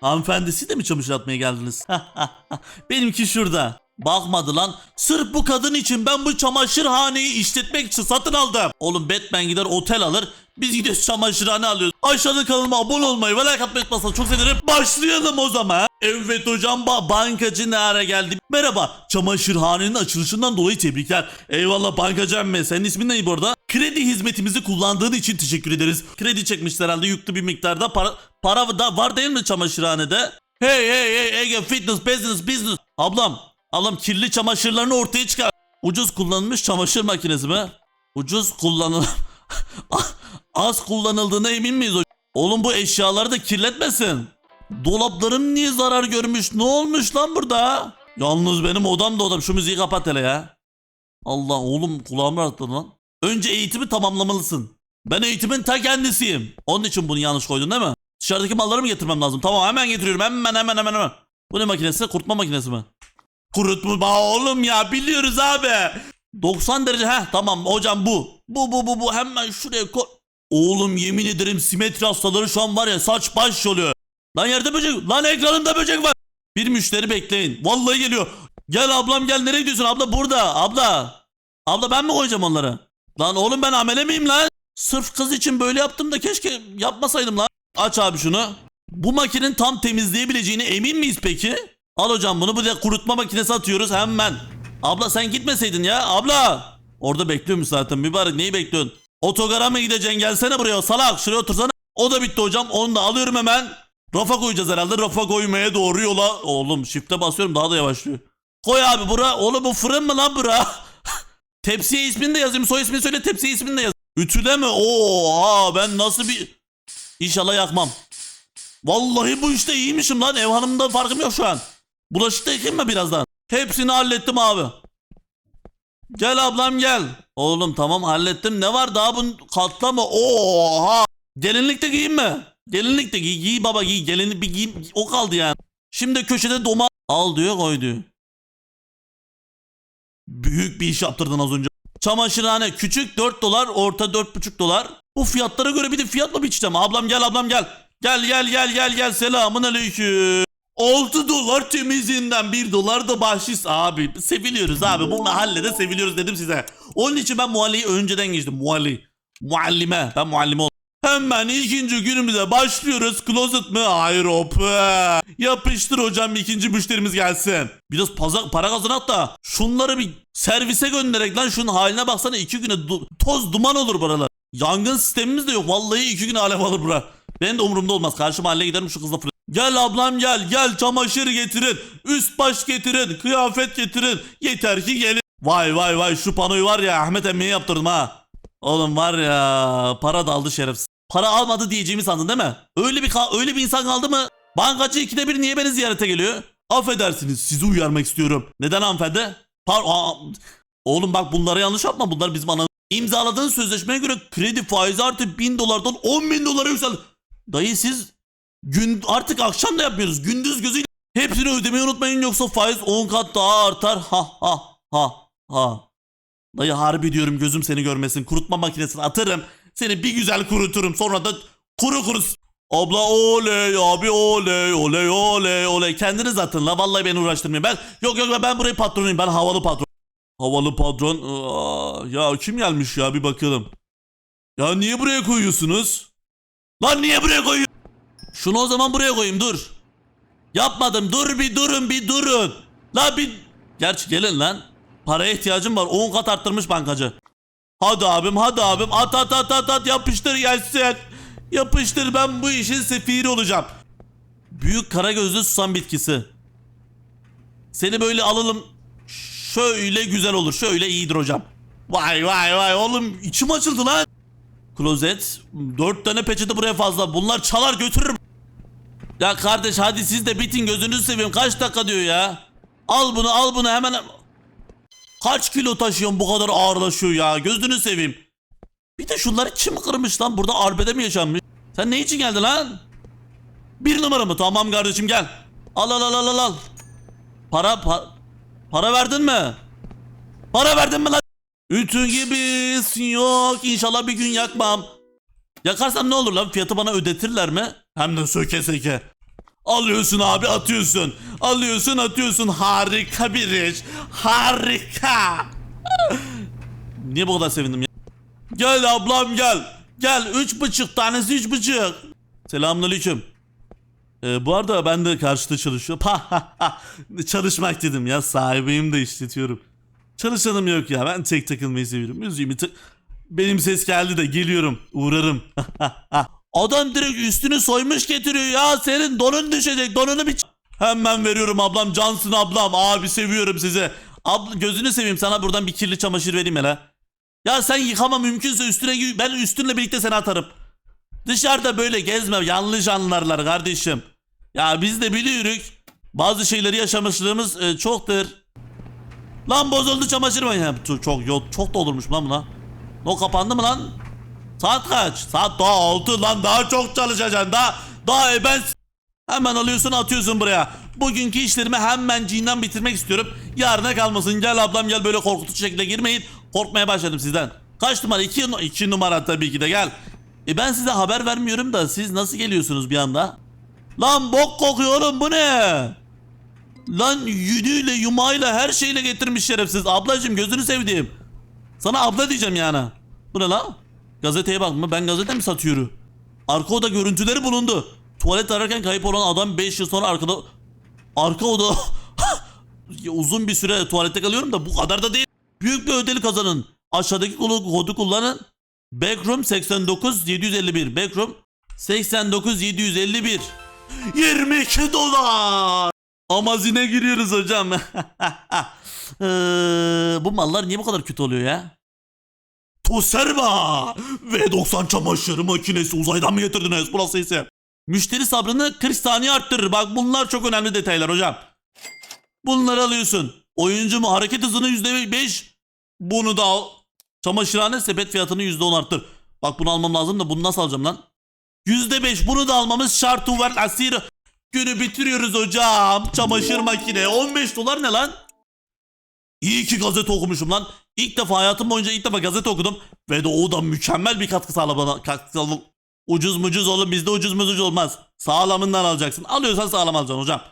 Hanımefendi siz de mi çamaşır atmaya geldiniz? Benimki şurada. Bakmadı lan. Sırf bu kadın için ben bu çamaşırhaneyi işletmek için satın aldım. Oğlum Batman gider otel alır. Biz gidiyoruz çamaşırhane alıyoruz. Aşağıda kanalıma abone olmayı ve like atmayı unutmazsanız çok sevinirim. Başlayalım o zaman. Evet hocam ba bankacı ne ara geldi? Merhaba. Çamaşırhanenin açılışından dolayı tebrikler. Eyvallah bankacı emme. Senin ismin ne bu arada? Kredi hizmetimizi kullandığın için teşekkür ederiz. Kredi çekmişler herhalde yüklü bir miktarda para, para da var değil mi çamaşırhanede? Hey hey hey Ege fitness business business. Ablam ablam kirli çamaşırlarını ortaya çıkar. Ucuz kullanılmış çamaşır makinesi mi? Ucuz kullanıl... Az kullanıldığına emin miyiz hocam? Oğlum bu eşyaları da kirletmesin. Dolaplarım niye zarar görmüş? Ne olmuş lan burada? Yalnız benim odam da odam. Şu müziği kapat hele ya. Allah oğlum kulağım rahatladı lan. Önce eğitimi tamamlamalısın. Ben eğitimin ta kendisiyim. Onun için bunu yanlış koydun değil mi? Dışarıdaki malları mı getirmem lazım? Tamam hemen getiriyorum. Hemen hemen hemen hemen. Bu ne makinesi? Kurutma makinesi mi? Kurutma oğlum ya biliyoruz abi. 90 derece heh tamam hocam bu. Bu bu bu bu hemen şuraya koy. Oğlum yemin ederim simetri hastaları şu an var ya saç baş oluyor. Lan yerde böcek. Lan ekranımda böcek var. Bir müşteri bekleyin. Vallahi geliyor. Gel ablam gel nereye gidiyorsun abla burada abla. Abla ben mi koyacağım onları? Lan oğlum ben amele miyim lan? Sırf kız için böyle yaptım da keşke yapmasaydım lan. Aç abi şunu. Bu makinenin tam temizleyebileceğine emin miyiz peki? Al hocam bunu buraya kurutma makinesi atıyoruz hemen. Abla sen gitmeseydin ya abla. Orada bekliyormuş zaten mübarek neyi bekliyorsun? Otogara mı gideceksin gelsene buraya salak şuraya otursana. O da bitti hocam onu da alıyorum hemen. Rafa koyacağız herhalde rafa koymaya doğru yola. Oğlum shift'e basıyorum daha da yavaşlıyor. Koy abi bura. Oğlum bu fırın mı lan bura? Tepsiye ismini de yazayım. Soy ismini söyle tepsiye ismini de yaz. Ütüle mi? Oo ben nasıl bir... İnşallah yakmam. Vallahi bu işte iyiymişim lan. Ev hanımında farkım yok şu an. Bulaşık da yıkayayım mı birazdan? Hepsini hallettim abi. Gel ablam gel. Oğlum tamam hallettim. Ne var daha bunun katlama. Oha. Gelinlik de giyeyim mi? Gelinlik de giy. Giy baba giy. Gelinlik bir giy. O kaldı yani. Şimdi köşede doma al diyor koy diyor. Büyük bir iş yaptırdın az önce. Çamaşırhane küçük 4 dolar, orta 4,5 dolar. Bu fiyatlara göre bir de fiyat mı biçeceğim? Ablam gel ablam gel. Gel gel gel gel gel selamun aleyküm. 6 dolar temizinden 1 dolar da bahşiş abi. Seviliyoruz abi. Bu mahallede seviliyoruz dedim size. Onun için ben muhalleyi önceden geçtim. Muhalli. Muallime. Ben muallime oldum. Hemen ikinci günümüze başlıyoruz. Closet mı? Hayır hop. Yapıştır hocam ikinci müşterimiz gelsin. Biraz paza, para kazanat da şunları bir servise göndererek lan şunun haline baksana iki güne du- toz duman olur buralar. Yangın sistemimiz de yok. Vallahi iki güne alev alır bura. Ben de umurumda olmaz. Karşı mahalleye giderim şu kızla. Gel ablam gel gel çamaşır getirin. Üst baş getirin. Kıyafet getirin. Yeter ki gelin. Vay vay vay şu panoyu var ya Ahmet emmiye yaptırdım ha. Oğlum var ya para da aldı şerefsiz. Para almadı diyeceğimi sandın değil mi? Öyle bir öyle bir insan kaldı mı? Bankacı ikide bir niye beni ziyarete geliyor? Affedersiniz sizi uyarmak istiyorum. Neden hanımefendi? Par Aa, Oğlum bak bunlara yanlış yapma. Bunlar bizim ana... İmzaladığın sözleşmeye göre kredi faizi artık 1000 dolardan 10 bin dolara yükseldi. Dayı siz gün artık akşam da yapmıyoruz. Gündüz gözüyle hepsini ödemeyi unutmayın yoksa faiz 10 kat daha artar. Ha ha ha ha. Dayı harbi diyorum gözüm seni görmesin. Kurutma makinesine atarım. Seni bir güzel kuruturum. Sonra da kuru kuru. Abla oley abi oley oley oley oley. Kendiniz atın la vallahi beni uğraştırmayın. Ben yok yok ben burayı patronuyum. Ben havalı patron. Havalı patron. Aa, ya kim gelmiş ya bir bakalım. Ya niye buraya koyuyorsunuz? Lan niye buraya koyuyorsun? Şunu o zaman buraya koyayım dur. Yapmadım dur bir durun bir durun. La bir... Gerçi gelin lan. Paraya ihtiyacım var 10 kat arttırmış bankacı. Hadi abim hadi abim at at at at at yapıştır gelsin. Yapıştır ben bu işin sefiri olacağım. Büyük kara gözlü susam bitkisi. Seni böyle alalım. Şöyle güzel olur. Şöyle iyidir hocam. Vay vay vay oğlum içim açıldı lan. Klozet. Dört tane peçete buraya fazla. Bunlar çalar götürür. Ya kardeş hadi siz de bitin gözünüzü seveyim. Kaç dakika diyor ya. Al bunu al bunu hemen. Kaç kilo taşıyorsun bu kadar ağırlaşıyor ya. Gözünü seveyim. Bir de şunları kim kırmış lan? Burada arbede mi yaşanmış? Sen ne için geldin lan? Bir numara mı? Tamam kardeşim gel. Al al al al al. Para pa- para verdin mi? Para verdin mi lan? Ütü gibisin yok. İnşallah bir gün yakmam. Yakarsam ne olur lan? Fiyatı bana ödetirler mi? Hem de söke söke. Alıyorsun abi atıyorsun. Alıyorsun atıyorsun. Harika bir iş. Harika. Niye bu kadar sevindim ya? Gel ablam gel. Gel üç buçuk tanesi üç buçuk. Selamünaleyküm. Ee, bu arada ben de karşıda çalışıyorum. Çalışmak dedim ya sahibiyim de işletiyorum. Çalışanım yok ya ben tek takılmayı seviyorum. Müziğimi tık... Benim ses geldi de geliyorum uğrarım. Adam direkt üstünü soymuş getiriyor ya senin donun düşecek donunu bir... Hemen veriyorum ablam cansın ablam abi seviyorum sizi. Abla gözünü seveyim sana buradan bir kirli çamaşır vereyim hele. Ya sen yıkama mümkünse üstüne ben üstünle birlikte seni atarım. Dışarıda böyle gezme yanlış anlarlar kardeşim. Ya biz de biliyoruz. Bazı şeyleri yaşamışlığımız e, çoktur. Lan bozuldu çamaşır mı? Çok, çok, çok doldurmuş lan buna. O kapandı mı lan? Saat kaç? Saat daha 6 lan daha çok çalışacaksın daha. Daha e ben Hemen alıyorsun atıyorsun buraya. Bugünkü işlerimi hemen cinden bitirmek istiyorum. Yarına kalmasın. Gel ablam gel böyle korkutucu şekilde girmeyin. Korkmaya başladım sizden. Kaç numara? 2 2 numara tabii ki de gel. E ben size haber vermiyorum da siz nasıl geliyorsunuz bir anda? Lan bok kokuyor oğlum bu ne? Lan yünüyle yumağıyla her şeyle getirmiş şerefsiz. Ablacım gözünü sevdiğim. Sana abla diyeceğim yani. Bu ne lan? Gazeteye bak mı? Ben gazete mi satıyorum? Arka oda görüntüleri bulundu. Tuvalet ararken kayıp olan adam 5 yıl sonra arkada... Arka oda... Uzun bir süre tuvalette kalıyorum da bu kadar da değil. Büyük bir ödül kazanın. Aşağıdaki kodu kullanın. Backroom 89 751. Backroom 89 751. 22 dolar. Amazine giriyoruz hocam. Ee, bu mallar niye bu kadar kötü oluyor ya? Toserba V90 çamaşır makinesi uzaydan mı getirdiniz? Bu nasıl isim? Müşteri sabrını 40 saniye arttırır. Bak bunlar çok önemli detaylar hocam. Bunları alıyorsun. Oyuncu mu hareket hızını %5. Bunu da al. Çamaşırhane sepet fiyatını %10 arttır. Bak bunu almam lazım da bunu nasıl alacağım lan? %5 bunu da almamız şart var asir. Günü bitiriyoruz hocam. Çamaşır makine 15 dolar ne lan? İyi ki gazete okumuşum lan. İlk defa hayatım boyunca ilk defa gazete okudum. Ve de o da mükemmel bir katkı sağladı bana. Katkı sağladı. Ucuz mucuz oğlum bizde ucuz mucuz olmaz. Sağlamından alacaksın. Alıyorsan sağlam alacaksın hocam.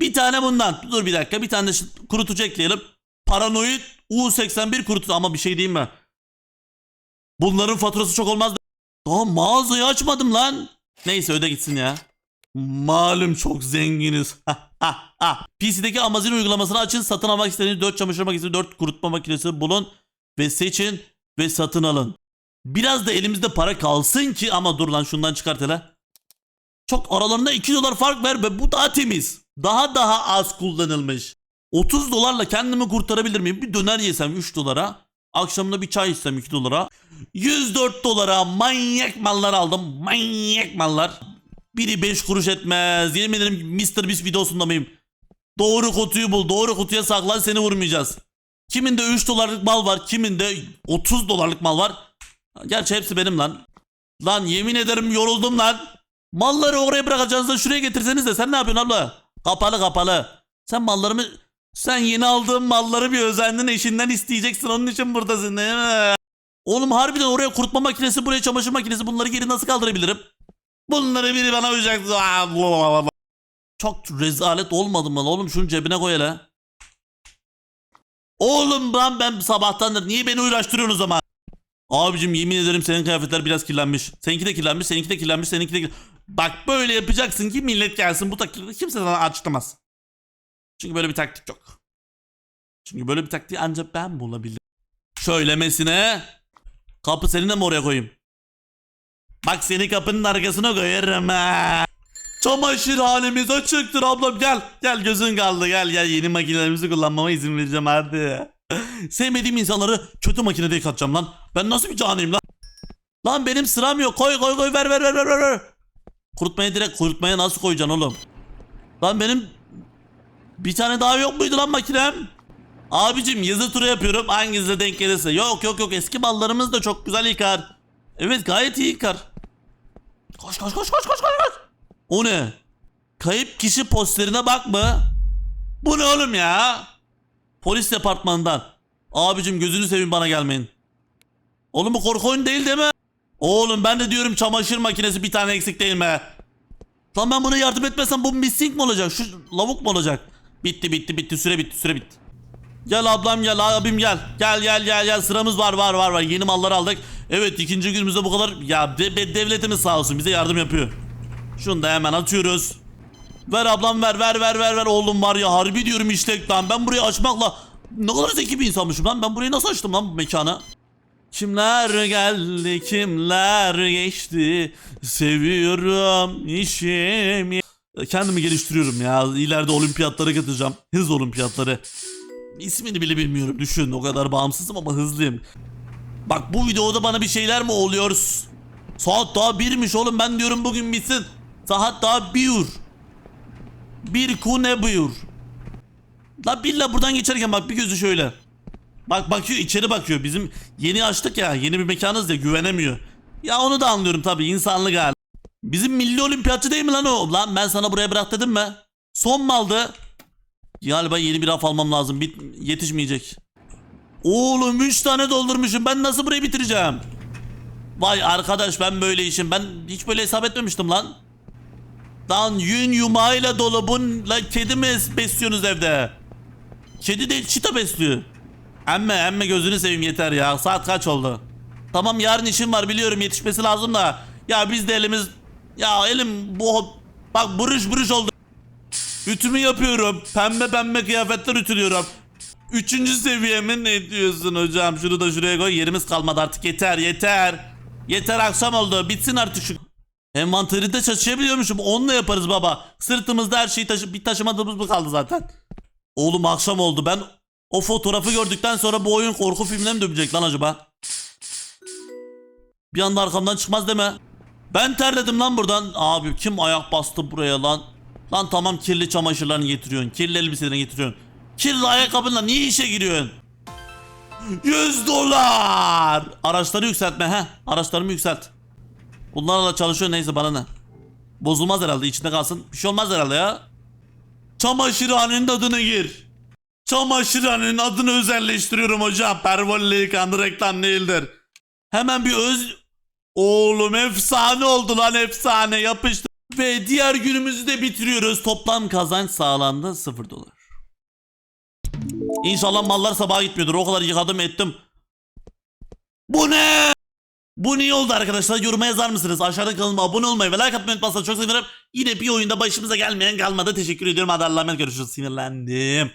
Bir tane bundan. Dur bir dakika bir tane kurutucu ekleyelim. Paranoid U81 kurutucu ama bir şey diyeyim mi? Bunların faturası çok olmaz. Daha mağazayı açmadım lan. Neyse öde gitsin ya. Malum çok zenginiz. PC'deki Amazon uygulamasını açın. Satın almak istediğiniz 4 çamaşır makinesi, 4 kurutma makinesi bulun ve seçin ve satın alın. Biraz da elimizde para kalsın ki ama dur lan şundan çıkart hele. Çok aralarında 2 dolar fark ver ve bu daha temiz. Daha daha az kullanılmış. 30 dolarla kendimi kurtarabilir miyim? Bir döner yesem 3 dolara. Akşamında bir çay içsem 2 dolara. 104 dolara manyak mallar aldım. Manyak mallar. Biri 5 kuruş etmez. Yemin ederim Mr. Beast videosunda mıyım? Doğru kutuyu bul. Doğru kutuya saklan seni vurmayacağız. Kiminde 3 dolarlık mal var. Kiminde 30 dolarlık mal var. Gerçi hepsi benim lan. Lan yemin ederim yoruldum lan. Malları oraya bırakacağınız da şuraya getirseniz de sen ne yapıyorsun abla? Kapalı kapalı. Sen mallarımı sen yeni aldığın malları bir özendin eşinden isteyeceksin onun için buradasın değil mi? Oğlum harbiden oraya kurutma makinesi buraya çamaşır makinesi bunları geri nasıl kaldırabilirim? Bunları biri bana uyacaktı. Çok rezalet olmadı mı oğlum şunu cebine koy hele. Oğlum lan ben sabahtandır niye beni uğraştırıyorsun o zaman? Abicim yemin ederim senin kıyafetler biraz kirlenmiş. Seninki de kirlenmiş, seninki de kirlenmiş, seninki de kirlenmiş. Bak böyle yapacaksın ki millet gelsin bu taktikleri kimse sana açıklamaz. Çünkü böyle bir taktik yok. Çünkü böyle bir taktiği ancak ben bulabilirim. Şöylemesine kapı senin de mi oraya koyayım? Bak seni kapının arkasına koyarım ha. Çamaşır halimiz açıktır ablam gel. Gel gözün kaldı gel gel yeni makinelerimizi kullanmama izin vereceğim hadi. Sevmediğim insanları kötü makinede yıkatacağım lan. Ben nasıl bir canıyım lan? Lan benim sıram yok. Koy koy koy ver ver ver ver ver. Kurutmaya direkt kurutmaya nasıl koyacaksın oğlum? Lan benim bir tane daha yok muydu lan makinem? Abicim yazı turu yapıyorum hanginize denk gelirse. Yok yok yok eski ballarımız da çok güzel yıkar. Evet gayet iyi yıkar. Koş koş koş koş koş koş koş. O ne? Kayıp kişi posterine bak mı? Bu ne oğlum ya? Polis departmanından. Abicim gözünü seveyim bana gelmeyin. Oğlum bu korku oyunu değil değil mi? Oğlum ben de diyorum çamaşır makinesi bir tane eksik değil mi? Lan ben buna yardım etmesem bu missing mi olacak? Şu lavuk mu olacak? Bitti bitti bitti süre bitti süre bitti. Gel ablam gel abim gel. Gel gel gel gel sıramız var var var var. Yeni mallar aldık. Evet ikinci günümüzde bu kadar. Ya de- de- devletimiz sağ olsun bize yardım yapıyor. Şunu da hemen atıyoruz. Ver ablam ver ver ver ver ver. Oğlum var ya harbi diyorum işte. Lan ben burayı açmakla ne kadar zeki bir insanmışım lan. Ben burayı nasıl açtım lan bu mekanı? Kimler geldi kimler geçti? Seviyorum işimi. Kendimi geliştiriyorum ya. İleride olimpiyatlara katılacağım. Hız olimpiyatları. İsmini bile bilmiyorum düşün. O kadar bağımsızım ama hızlıyım Bak bu videoda bana bir şeyler mi oluyor Saat daha birmiş oğlum ben diyorum bugün bitsin Saat daha bir Bir kune buyur La billa buradan geçerken bak bir gözü şöyle Bak bakıyor içeri bakıyor. Bizim yeni açtık ya yeni bir mekanız ya güvenemiyor. Ya onu da anlıyorum tabii insanlık hali. Bizim milli olimpiyatçı değil mi lan o? Lan ben sana buraya bırak dedim mi? Son mu aldı? Galiba yeni bir raf almam lazım. Bit yetişmeyecek. Oğlum 3 tane doldurmuşum. Ben nasıl burayı bitireceğim? Vay arkadaş ben böyle işim. Ben hiç böyle hesap etmemiştim lan. Lan yün yumağıyla dolu. Bununla kedi mi besliyorsunuz evde? Kedi değil çita besliyor. Emme emme gözünü seveyim yeter ya. Saat kaç oldu? Tamam yarın işim var biliyorum yetişmesi lazım da. Ya biz de elimiz... Ya elim bu... Bak buruş buruş oldu. Ütümü yapıyorum. Pembe pembe kıyafetler ütülüyorum. Üçüncü seviyemi ne diyorsun hocam? Şunu da şuraya koy. Yerimiz kalmadı artık yeter yeter. Yeter akşam oldu. Bitsin artık şu... Envanterinde taşıyabiliyormuşum. Onunla yaparız baba. Sırtımızda her şeyi taşı... Bir taşımadığımız mı kaldı zaten? Oğlum akşam oldu. Ben o fotoğrafı gördükten sonra bu oyun korku filmine mi dönecek lan acaba? Bir anda arkamdan çıkmaz deme. Ben terledim lan buradan. Abi kim ayak bastı buraya lan? Lan tamam kirli çamaşırlarını getiriyorsun. Kirli elbiselerini getiriyorsun. Kirli ayakkabınla niye işe giriyorsun? 100 dolar. Araçları yükseltme he. Araçlarımı yükselt. Bunlarla çalışıyor neyse bana ne. Bozulmaz herhalde içinde kalsın. Bir şey olmaz herhalde ya. Çamaşırhanenin adını gir. Çamaşırhanenin adını özelleştiriyorum hocam. Pervolle yıkandı reklam değildir. Hemen bir öz... Oğlum efsane oldu lan efsane yapıştı. Ve diğer günümüzü de bitiriyoruz. Toplam kazanç sağlandı 0 dolar. İnşallah mallar sabaha gitmiyordur. O kadar yıkadım ettim. Bu ne? Bu niye oldu arkadaşlar? Yoruma yazar mısınız? Aşağıda kanalıma abone olmayı ve like atmayı unutmazsanız çok sevinirim. Yine bir oyunda başımıza gelmeyen kalmadı. Teşekkür ediyorum. Hadi Allah'a emanet görüşürüz. Sinirlendim.